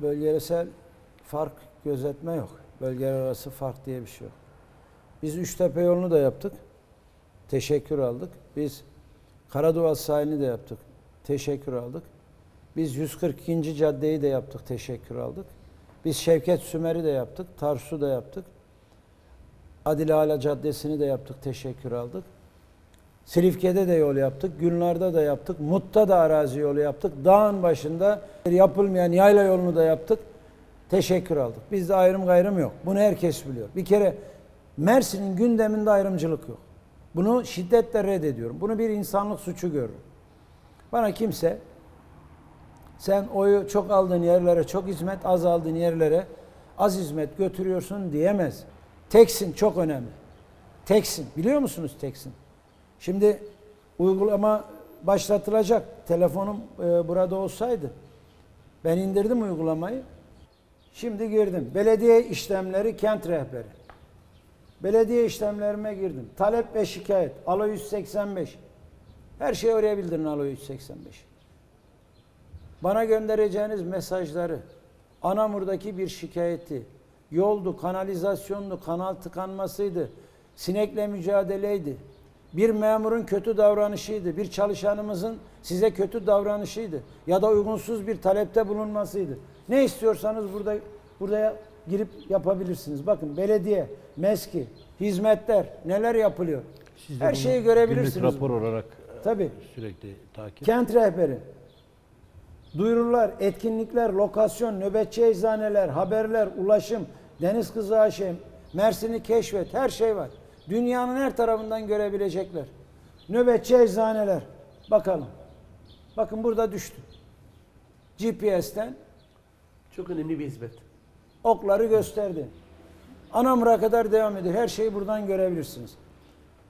bölgesel fark gözetme yok. Bölgeler arası fark diye bir şey yok. Biz Üçtepe yolunu da yaptık. Teşekkür aldık. Biz Karaduvaz sahilini de yaptık. Teşekkür aldık. Biz 142. caddeyi de yaptık. Teşekkür aldık. Biz Şevket Sümer'i de yaptık. Tarsus'u da yaptık. Adile Ala Caddesi'ni de yaptık. Teşekkür aldık. Silifke'de de yol yaptık. Gülnar'da da yaptık. Mut'ta da arazi yolu yaptık. Dağın başında yapılmayan yayla yolunu da yaptık. Teşekkür aldık. Bizde ayrım gayrım yok. Bunu herkes biliyor. Bir kere Mersin'in gündeminde ayrımcılık yok. Bunu şiddetle reddediyorum. Bunu bir insanlık suçu görürüm. Bana kimse sen oyu çok aldığın yerlere çok hizmet, az aldığın yerlere az hizmet götürüyorsun diyemez. Teksin çok önemli. Teksin. Biliyor musunuz teksin? Şimdi uygulama başlatılacak. Telefonum e, burada olsaydı ben indirdim uygulamayı. Şimdi girdim. Belediye işlemleri kent rehberi. Belediye işlemlerime girdim. Talep ve şikayet. Alo 185. Her şeyi oraya bildirin Alo 185. Bana göndereceğiniz mesajları, Anamur'daki bir şikayeti, yoldu, kanalizasyondu, kanal tıkanmasıydı, sinekle mücadeleydi, bir memurun kötü davranışıydı, bir çalışanımızın size kötü davranışıydı ya da uygunsuz bir talepte bulunmasıydı. Ne istiyorsanız burada buraya girip yapabilirsiniz. Bakın belediye, meski, hizmetler neler yapılıyor. Siz Her şeyi görebilirsiniz. Günlük rapor olarak Tabii. sürekli takip. Kent rehberi, duyurular, etkinlikler, lokasyon, nöbetçi eczaneler, haberler, ulaşım, deniz kızı Ayşe, Mersin'i keşfet, her şey var. Dünyanın her tarafından görebilecekler. Nöbetçi eczaneler, bakalım. Bakın burada düştü. GPS'ten Çok önemli bir hizmet. okları gösterdi. Anamur'a kadar devam ediyor. Her şeyi buradan görebilirsiniz.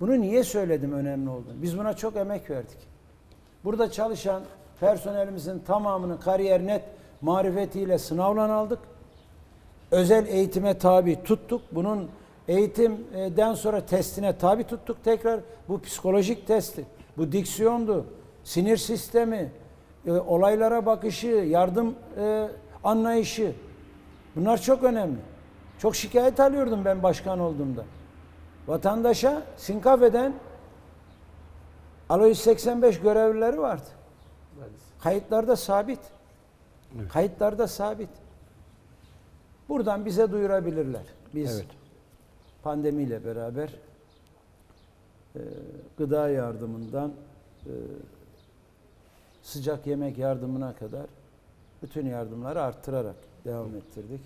Bunu niye söyledim önemli olduğunu? Biz buna çok emek verdik. Burada çalışan personelimizin tamamını kariyer net marifetiyle sınavlan aldık. Özel eğitime tabi tuttuk. Bunun eğitimden sonra testine tabi tuttuk tekrar. Bu psikolojik testi, bu diksiyondu, sinir sistemi, e, olaylara bakışı, yardım e, anlayışı. Bunlar çok önemli. Çok şikayet alıyordum ben başkan olduğumda. Vatandaşa sinkaf eden Alo 185 görevlileri vardı. Kayıtlarda sabit. Evet. Kayıtlarda sabit. Buradan bize duyurabilirler. Biz Evet. Pandemiyle beraber e, gıda yardımından e, sıcak yemek yardımına kadar bütün yardımları arttırarak devam ettirdik.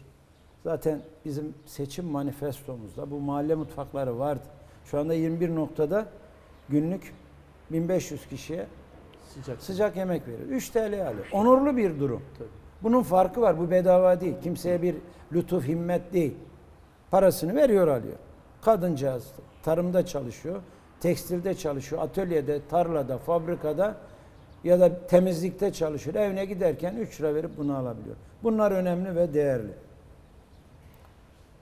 Zaten bizim seçim manifestomuzda bu mahalle mutfakları vardı. Şu anda 21 noktada günlük 1500 kişiye Sıcak. sıcak yemek veriyor. 3 TL alıyor. Onurlu bir durum. Tabii. Bunun farkı var. Bu bedava değil. Kimseye bir lütuf, himmet değil. Parasını veriyor alıyor. Kadıncağız tarımda çalışıyor, tekstilde çalışıyor, atölyede, tarlada, fabrikada ya da temizlikte çalışıyor. Evine giderken 3 lira verip bunu alabiliyor. Bunlar önemli ve değerli.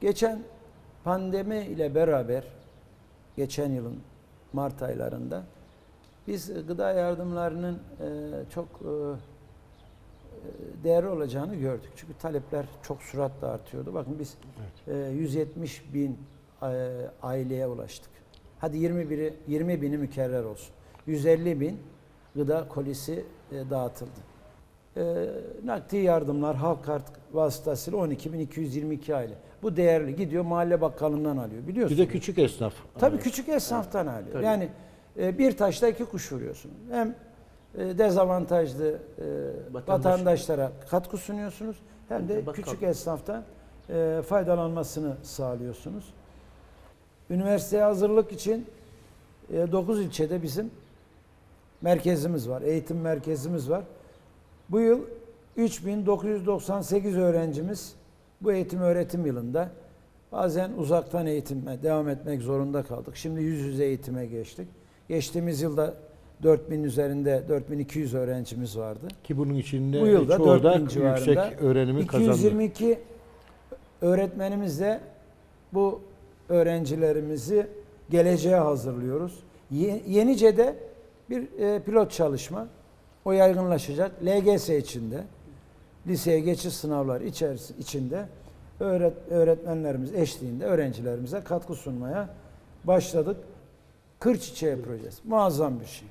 Geçen pandemi ile beraber geçen yılın Mart aylarında biz gıda yardımlarının e, çok e, değerli olacağını gördük. Çünkü talepler çok süratle artıyordu. Bakın biz e, 170 bin e, aileye ulaştık. Hadi 20 biri 20 bini mükerrer olsun. 150 bin gıda kolisi e, dağıtıldı. E, nakdi yardımlar halk kart vasıtasıyla 12.222 aile. Bu değerli. Gidiyor mahalle bakkalından alıyor. Bir Biliyorsunuz. de küçük esnaf. Tabii küçük esnaftan alıyor. Tabii. Yani e, bir taşla iki kuş vuruyorsun. Hem e, dezavantajlı e, Vatandaş- vatandaşlara katkı sunuyorsunuz hem de Bakkal. küçük esnaftan e, faydalanmasını sağlıyorsunuz. Üniversiteye hazırlık için 9 ilçede bizim merkezimiz var, eğitim merkezimiz var. Bu yıl 3998 öğrencimiz bu eğitim öğretim yılında bazen uzaktan eğitime devam etmek zorunda kaldık. Şimdi yüz yüze eğitime geçtik. Geçtiğimiz yılda 4000 üzerinde 4200 öğrencimiz vardı. Ki bunun içinde Bu yılda çoğu da 4000 civarında yüksek öğrenimi kazandı. 222 öğretmenimiz de bu öğrencilerimizi geleceğe hazırlıyoruz. Ye- Yenice'de bir e, pilot çalışma o yaygınlaşacak. LGS içinde liseye geçiş sınavları içerisi, içinde öğret, öğretmenlerimiz eşliğinde öğrencilerimize katkı sunmaya başladık. Kır Çiçeği projesi. Muazzam bir şey.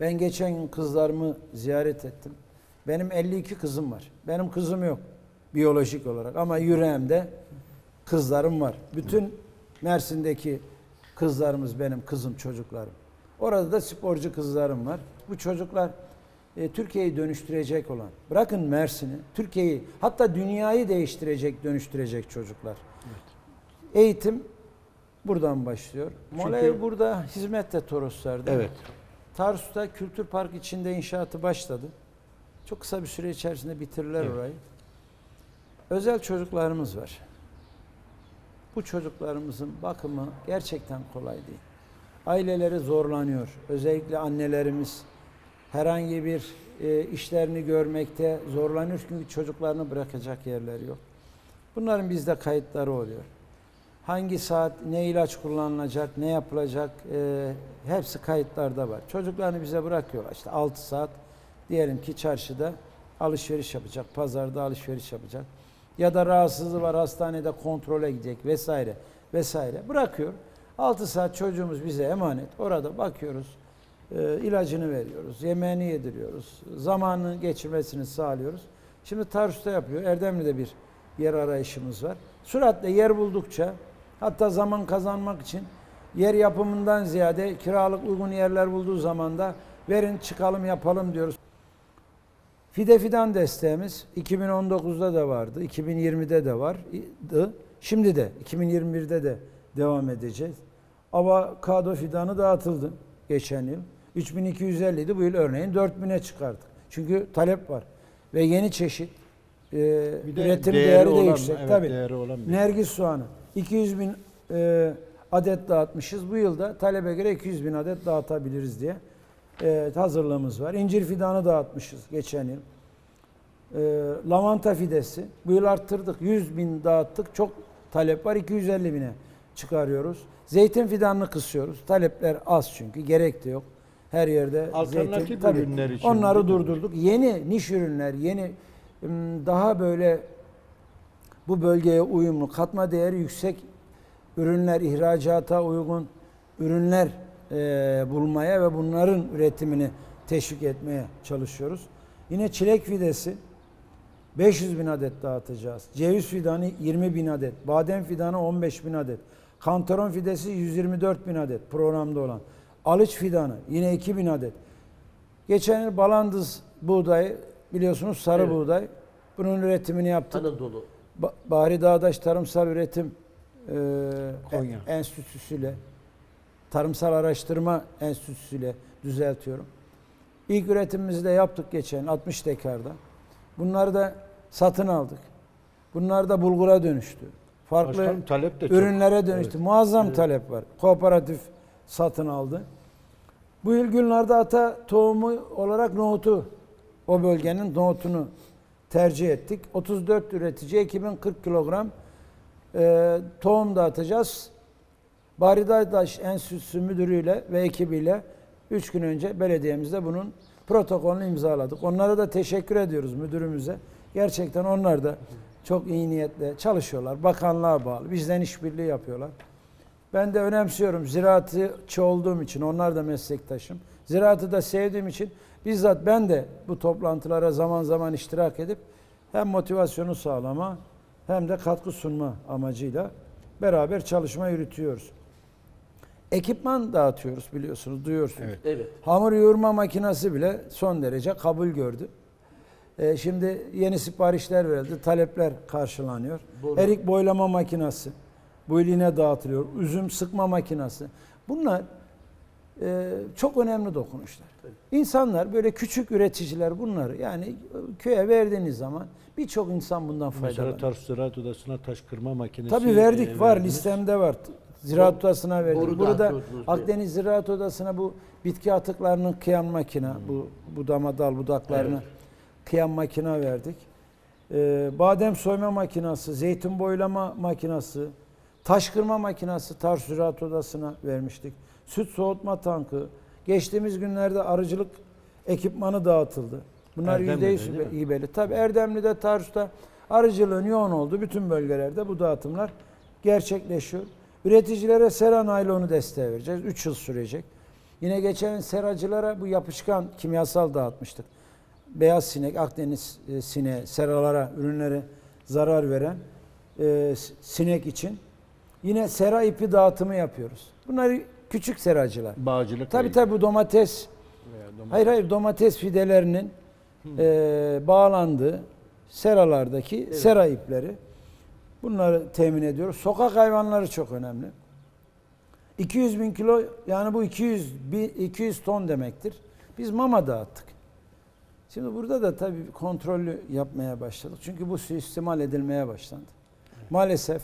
Ben geçen gün kızlarımı ziyaret ettim. Benim 52 kızım var. Benim kızım yok biyolojik olarak ama yüreğimde kızlarım var. Bütün Mersin'deki kızlarımız benim kızım çocuklarım. Orada da sporcu kızlarım var. Bu çocuklar e, Türkiye'yi dönüştürecek olan, bırakın Mersin'i, Türkiye'yi hatta dünyayı değiştirecek, dönüştürecek çocuklar. Eğitim buradan başlıyor. Molay burada hizmette Toroslar'da. Evet. Tarsus'ta Kültür Park içinde inşaatı başladı. Çok kısa bir süre içerisinde bitirirler Evet. orayı. Özel çocuklarımız var. Bu çocuklarımızın bakımı gerçekten kolay değil. Aileleri zorlanıyor. Özellikle annelerimiz herhangi bir e, işlerini görmekte zorlanıyor çünkü çocuklarını bırakacak yerleri yok. Bunların bizde kayıtları oluyor. Hangi saat ne ilaç kullanılacak, ne yapılacak e, hepsi kayıtlarda var. Çocuklarını bize bırakıyorlar. İşte 6 saat diyelim ki çarşıda alışveriş yapacak, pazarda alışveriş yapacak. Ya da rahatsızlığı var hastanede kontrole gidecek vesaire vesaire. Bırakıyor. 6 saat çocuğumuz bize emanet. Orada bakıyoruz. e, ilacını veriyoruz. Yemeğini yediriyoruz. Zamanını geçirmesini sağlıyoruz. Şimdi Tarsus'ta yapıyor. Erdemli'de bir yer arayışımız var. Süratle yer buldukça hatta zaman kazanmak için yer yapımından ziyade kiralık uygun yerler bulduğu zaman da verin çıkalım yapalım diyoruz. Fide fidan desteğimiz 2019'da da vardı, 2020'de de vardı. Şimdi de 2021'de de devam edeceğiz. Avokado fidanı dağıtıldı geçen yıl. 3250 idi bu yıl örneğin 4000'e çıkardık. Çünkü talep var ve yeni çeşit e, Bir de üretim değeri değeri, de olan, yüksek. evet, Tabii. değeri olan bir- Nergis soğanı 200 bin e, adet dağıtmışız. Bu yılda talebe göre 200 bin adet dağıtabiliriz diye e, hazırlığımız var. İncir fidanı dağıtmışız geçen yıl. E, lavanta fidesi bu yıl arttırdık. 100 bin dağıttık. Çok talep var. 250 bine çıkarıyoruz. Zeytin fidanını kısıyoruz. Talepler az çünkü. Gerek de yok. Her yerde Alternatif zeytin. Tabii, ürünler için Onları durdurduk. Yeni niş ürünler, yeni daha böyle bu bölgeye uyumlu, katma değeri yüksek ürünler, ihracata uygun ürünler e, bulmaya ve bunların üretimini teşvik etmeye çalışıyoruz. Yine çilek fidesi 500 bin adet dağıtacağız. Ceviz fidanı 20 bin adet. Badem fidanı 15 bin adet. Kantaron fidesi 124 bin adet programda olan. Alıç fidanı yine 2 bin adet. Geçen yıl balandız buğdayı biliyorsunuz sarı Evet. buğday. Bunun üretimini yaptık. Anadolu. Ba- Bahri Dağdaş Tarımsal Üretim e, Konya. en- Enstitüsü'yle Tarımsal Araştırma Enstitüsü'yle düzeltiyorum. İlk üretimimizi de yaptık geçen 60 dekarda. Bunları da satın aldık. Bunlar da bulgura dönüştü. Farklı Başkanım talep de çok. ürünlere dönüştü. Evet. Muazzam Evet. talep var. Kooperatif satın aldı. Bu yıl Gülnar'da ata tohumu olarak nohutu, o bölgenin nohutunu tercih ettik. 34 üretici 2040 kilogram e, tohum dağıtacağız. Bahri Dağdaş Enstitüsü müdürüyle ve ekibiyle 3 gün önce belediyemizde bunun protokolünü imzaladık. Onlara da teşekkür ediyoruz müdürümüze. Gerçekten onlar da çok iyi niyetle çalışıyorlar. Bakanlığa bağlı. Bizden işbirliği yapıyorlar. Ben de önemsiyorum. Ziraatçı olduğum için, onlar da meslektaşım. Ziraatı da sevdiğim için bizzat ben de bu toplantılara zaman zaman iştirak edip hem motivasyonu sağlama hem de katkı sunma amacıyla beraber çalışma yürütüyoruz. Ekipman dağıtıyoruz biliyorsunuz, duyuyorsunuz. Evet. Evet. Hamur yoğurma makinesi bile son derece kabul gördü. Ee, şimdi yeni siparişler verildi, talepler karşılanıyor. Doğru. Erik boylama makinesi, bu yıl yine dağıtılıyor. Üzüm sıkma makinesi. Bunlar e, çok önemli dokunuşlar. Tabii. İnsanlar böyle küçük üreticiler bunları yani köye verdiğiniz zaman birçok insan bundan Mesela faydalanıyor. Tarsus Ziraat Odası'na taş kırma makinesi. Tabii verdik e, var verdiniz. listemde var. Ziraat Odası'na verdik. Burada. Akdeniz Ziraat Odası'na bu bitki atıklarının kıyan makine, bu budama dal budaklarını Evet. kıyan makine verdik. Ee, badem soyma makinası, zeytin boylama makinası, taş kırma makinası Tarsus Ziraat Odası'na vermiştik. Süt soğutma tankı, geçtiğimiz günlerde arıcılık ekipmanı dağıtıldı. Bunlar Erdemli'de yüzde yüz değil mi? hibeli. Tabi Erdemli'de, Tarsus'ta arıcılığın yoğun olduğu bütün bölgelerde bu dağıtımlar gerçekleşiyor. Üreticilere sera naylonu desteği vereceğiz. 3 yıl sürecek. Yine geçen seracılara bu yapışkan kimyasal dağıtmıştık. Beyaz sinek, Akdeniz e, sineği, seralara, ürünlere zarar veren e, sinek için yine sera ipi dağıtımı yapıyoruz. Bunlar küçük seracılar. Bağcılık. Tabii tabii bu domates domates. Hayır hayır domates fidelerinin eee, bağlandığı seralardaki Evet. sera ipleri bunları temin ediyoruz. Sokak hayvanları çok önemli. 200 bin kilo yani bu 200 bi- 200 ton demektir. Biz mama dağıttık. Şimdi burada da tabii kontrollü yapmaya başladık. Çünkü bu suistimal edilmeye başlandı. Maalesef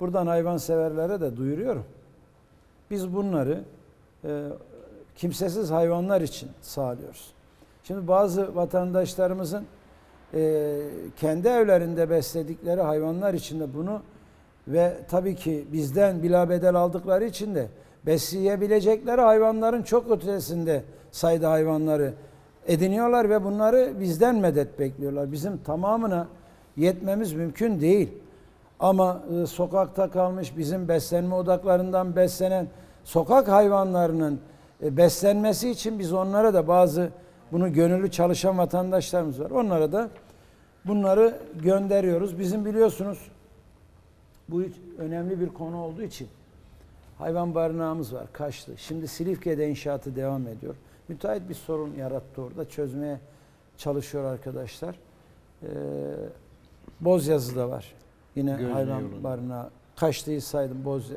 buradan hayvanseverlere de duyuruyorum. Biz bunları e, kimsesiz hayvanlar için sağlıyoruz. Şimdi bazı vatandaşlarımızın e, kendi evlerinde besledikleri hayvanlar için de bunu ve tabii ki bizden bilabedel aldıkları için de besleyebilecekleri hayvanların çok ötesinde sayıda hayvanları ediniyorlar ve bunları bizden medet bekliyorlar. Bizim tamamına yetmemiz mümkün değil. Ama e, sokakta kalmış bizim beslenme odaklarından beslenen sokak hayvanlarının e, beslenmesi için biz onlara da bazı bunu gönüllü çalışan vatandaşlarımız var. Onlara da bunları gönderiyoruz. Bizim biliyorsunuz bu önemli bir konu olduğu için hayvan barınağımız var Kaşlı. Şimdi Silifke'de inşaatı devam ediyor. Müteahhit bir sorun yarattı orada. Çözmeye çalışıyor arkadaşlar. Ee, Bozyazı'da var. Yine Gözne hayvan yolunda. barınağı. Kaşlı'yı saydım. Boz, e,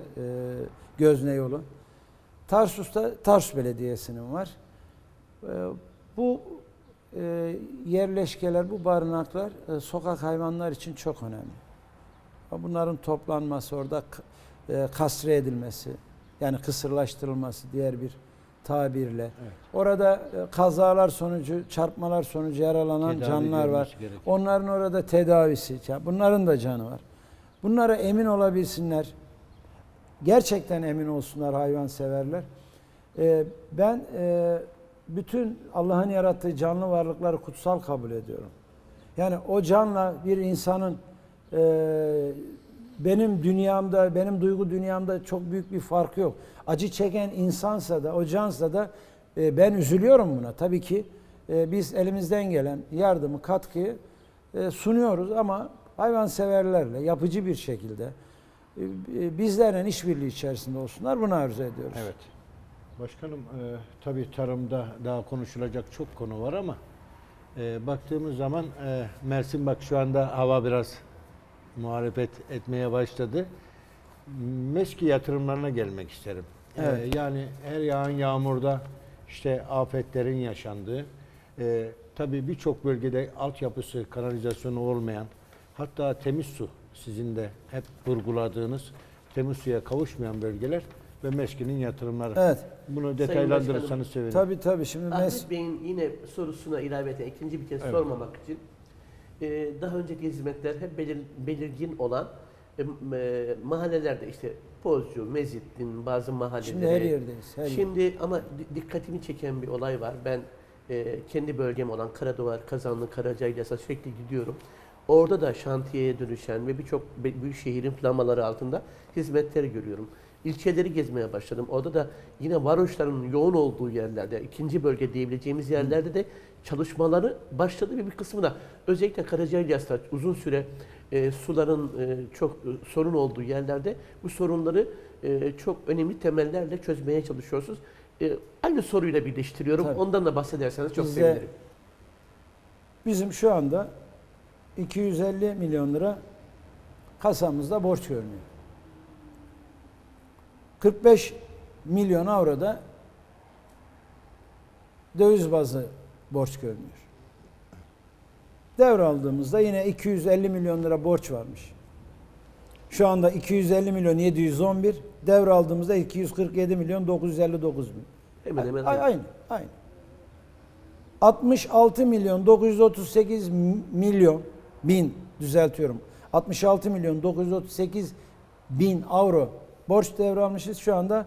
Gözne yolu. Tarsus'ta Tarsus Belediyesi'nin var. Ee, bu e, yerleşkeler, bu barınaklar e, sokak hayvanlar için çok önemli. Bunların toplanması, orada e, kastre edilmesi, yani kısırlaştırılması diğer bir tabirle. Evet. Orada e, kazalar sonucu, çarpmalar sonucu yaralanan Tedavi canlar var. gerekiyor. Onların orada tedavisi, bunların da canı var. Bunlara emin olabilsinler. Gerçekten emin olsunlar hayvanseverler. Ee, ben e, bütün Allah'ın yarattığı canlı varlıkları kutsal kabul ediyorum. Yani o canla bir insanın e, benim dünyamda, benim duygu dünyamda çok büyük bir farkı yok. Acı çeken insansa da, o cansa da e, ben üzülüyorum buna. Tabii ki e, biz elimizden gelen yardımı, katkıyı e, sunuyoruz ama hayvanseverlerle yapıcı bir şekilde e, bizlerle işbirliği içerisinde olsunlar. Bunu arzu ediyoruz. Evet. Başkanım e, tabii tarımda daha konuşulacak çok konu var ama e, baktığımız zaman e, Mersin bak şu anda hava biraz muhalefet etmeye başladı. Meski yatırımlarına gelmek isterim. E, Evet. yani her yağan yağmurda işte afetlerin yaşandığı, e, tabii birçok bölgede altyapısı, kanalizasyonu olmayan, hatta temiz su sizin de hep vurguladığınız temiz suya kavuşmayan bölgeler ve MESKİ'nin yatırımları. Evet. Bunu detaylandırırsanız sevinirim. Tabii tabii. Şimdi mes- Ahmet Bey'in yine sorusuna ilaveten ikinci bir kez Evet. sormamak için e, daha önceki hizmetler hep belir- belirgin olan e, e, mahallelerde işte Pozcu, Mezittin bazı mahalleleri. şimdi her yerdeyiz. Her yer. Şimdi ama di- dikkatimi çeken bir olay var. Ben e, kendi bölgem olan Karaduvar, Kazanlı, Karacailas'a sürekli gidiyorum. Orada da şantiyeye dönüşen ve birçok büyük şehrin plamaları altında hizmetleri görüyorum. İlçeleri gezmeye başladım. Orada da yine varoşların yoğun olduğu yerlerde, ikinci bölge diyebileceğimiz yerlerde de çalışmaları başladı ve bir kısmı da özellikle Karacailas'ta uzun süre e, suların e, çok e, sorun olduğu yerlerde bu sorunları e, çok önemli temellerle çözmeye çalışıyorsunuz. E, aynı soruyla birleştiriyorum. Tabii. Ondan da bahsederseniz çok Bizde- sevinirim. Bizim şu anda 250 milyon lira kasamızda borç görünüyor. 45 milyon avro da döviz bazı borç görünüyor. Devraldığımızda yine 250 milyon lira borç varmış. Şu anda 250 milyon 711, devraldığımızda 247 milyon 959 bin. Hemen hemen A- aynı. Aynı, aynı. 66 milyon 938 m- milyon bin düzeltiyorum. 66 milyon 938 bin avro borç devralmışız. Şu anda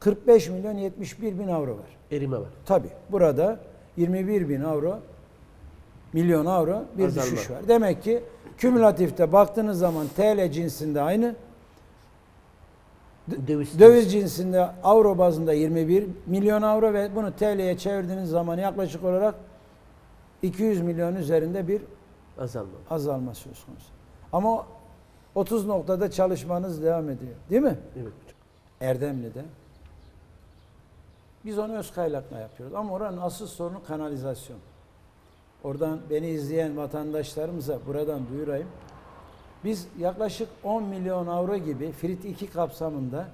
45 milyon 71 bin avro var. erime var. Tabi burada 21 bin avro milyon avro bir Azalma. düşüş var. Demek ki kümülatifte baktığınız zaman TL cinsinde aynı, Döviz, döviz cinsinde avro bazında 21 milyon avro ve bunu TL'ye çevirdiğiniz zaman yaklaşık olarak 200 milyon üzerinde bir azalma. azalma söz konusu. Ama 30 noktada çalışmanız devam ediyor. Değil mi? Evet. Erdemli'de. Biz onu öz kaynakla yapıyoruz. Ama oranın asıl sorunu kanalizasyon. Oradan beni izleyen vatandaşlarımıza buradan duyurayım. Biz yaklaşık 10 milyon avro gibi Frit 2 kapsamında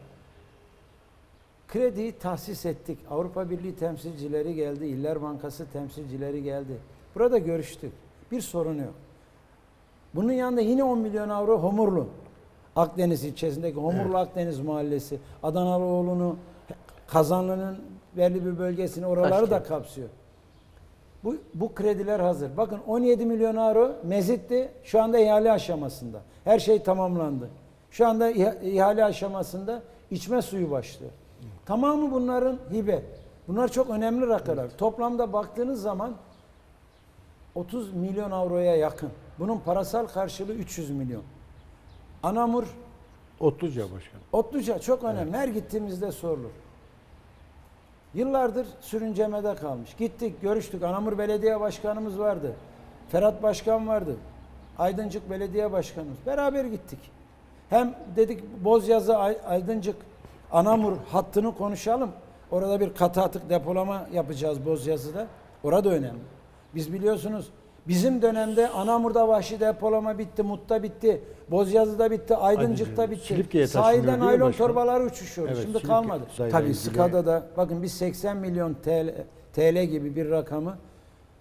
krediyi tahsis ettik. Avrupa Birliği temsilcileri geldi, İller Bankası temsilcileri geldi. Burada görüştük. Bir sorun yok. Bunun yanında yine 10 milyon avro Homurlu. Akdeniz ilçesindeki Homurlu Akdeniz Mahallesi. Adanalıoğlu'nu, Kazanlı'nın belli bir bölgesini oraları da Taşkent. kapsıyor. Bu, bu krediler hazır. Bakın 17 milyon avro mezitti. Şu anda ihale aşamasında. Her şey tamamlandı. Şu anda iha- ihale aşamasında içme suyu başlıyor. Tamamı bunların hibe. Bunlar çok önemli rakamlar. Toplamda baktığınız zaman 30 milyon avroya yakın. Bunun parasal karşılığı 300 milyon. Anamur, Otluca başkanım. Otluca çok önemli. Her gittiğimizde sorulur. Yıllardır sürüncemede kalmış. Gittik, görüştük. Anamur Belediye Başkanımız vardı. Ferhat Başkan vardı. Aydıncık Belediye Başkanımız. Beraber gittik. Hem dedik Bozyazı Ay- Aydıncık Anamur hattını konuşalım. Orada bir katı atık depolama yapacağız Bozyazı'da. Orada önemli. Biz biliyorsunuz bizim dönemde Anamur'da vahşi depolama bitti, Mut'ta bitti, Bozyazı'da bitti, Aydıncık'ta bitti. Sahilden değil mi naylon başkanım? torbalar uçuşuyor. Evet, Şimdi kalmadı. Tabii ilgili- SKA'da da bakın biz 80 milyon TL, TL gibi bir rakamı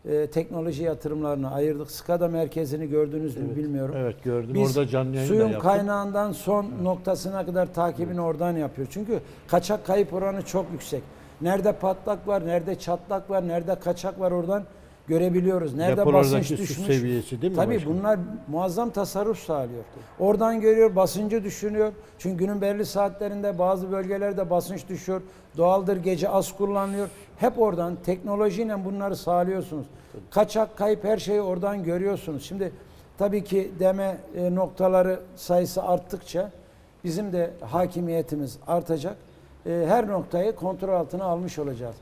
e, teknoloji yatırımlarına ayırdık. SKA'da merkezini gördünüz mü Evet. bilmiyorum. Evet gördüm. Biz Orada canlı yayın suyun yaptık. kaynağından son noktasına kadar takibini oradan yapıyor. Çünkü kaçak kayıp oranı çok yüksek. Nerede patlak var, nerede çatlak var, nerede kaçak var oradan görebiliyoruz. Nerede Depolardaki basınç su düşmüş. seviyesi değil mi Tabii başkanım? bunlar muazzam tasarruf sağlıyor. Oradan görüyor, basıncı düşünüyor. Çünkü günün belli saatlerinde bazı bölgelerde basınç düşüyor. Doğaldır, gece az kullanılıyor. Hep oradan teknolojiyle bunları sağlıyorsunuz. Kaçak, kayıp her şeyi oradan görüyorsunuz. Şimdi tabii ki deme e, noktaları sayısı arttıkça bizim de hakimiyetimiz artacak. E, her noktayı kontrol altına almış olacağız.